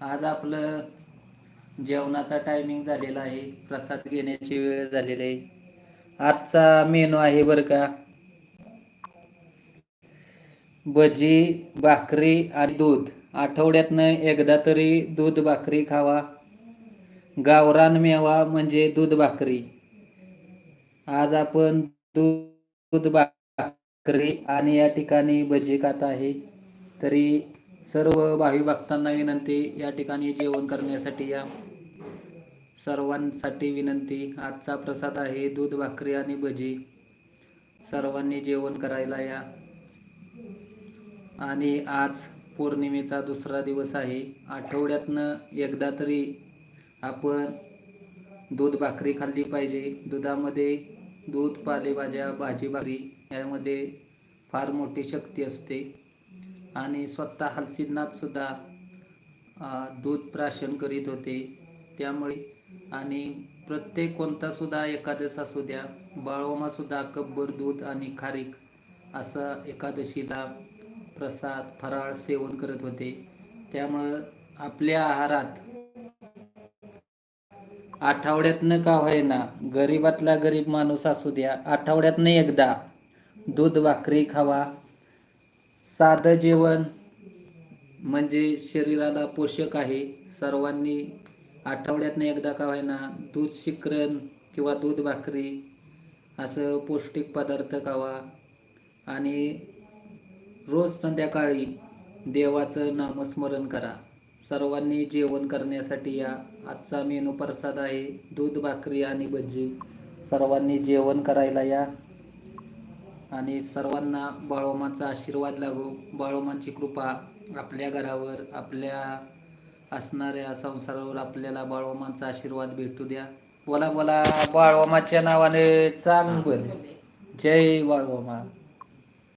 आज आपलं जेवणाचा टायमिंग झालेला आहे. प्रसाद घेण्याची वेळ झालेली आहे. आजचा मेनू आहे बरं का. भजी भाकरी आणि दूध. आठवड्यातनं एकदा तरी दूध भाकरी खावा. गावरान मेवा म्हणजे दूध भाकरी. आज आपण दूध भाकरी आणि या ठिकाणी भजी खात आहे. तरी सर्व भावी भक्तांना विनंती या ठिकाणी जेवण करण्यासाठी या सर्वांसाठी विनंती. आजचा प्रसाद आहे दूध भाकरी आणि भजी. सर्वांनी जेवण करायला या. आणि आज पौर्णिमेचा दुसरा दिवस आहे. आठवड्यातनं एकदा तरी आपण दूध भाकरी खाल्ली पाहिजे. दुधामध्ये दूध पालेभाज्या भाजी भाकरी यामध्ये फार मोठी शक्ती असते. आणि स्वतः हलसिद्धनाथसुद्धा दूध प्राशन करीत होते. त्यामुळे आणि प्रत्येक कोणतासुद्धा एकादश असू द्या बाळोमासुद्धा कब्बर दूध आणि खारीक असं एकादशीला प्रसाद फराळ सेवन करत होते. त्यामुळं आपल्या आहारात आठवड्यातनं का होईना गरीबातला गरीब माणूस असू द्या आठवड्यातनं एकदा दूध भाकरी खावा साधं जेवण म्हणजे शरीराला पोषक आहे. सर्वांनी आठवड्यातनं एकदा का होईना दूध शिकरण किंवा दूध भाकरी असं पौष्टिक पदार्थ खावा. आणि रोज संध्याकाळी देवाचं नामस्मरण करा. सर्वांनी जेवण करण्यासाठी या आजचा मेनू प्रसाद आहे. दूध भाकरी आणि भजी. सर्वांनी जेवण करायला या. आणि सर्वांना बाळोमाचा आशीर्वाद लागो. बाळोमाची कृपा आपल्या घरावर आपल्या असणाऱ्या संसारावर आपल्याला बाळोमाचा आशीर्वाद भेटू द्या. बोला बोला बाळोमाच्या नावाने चांग जय बाळोमा.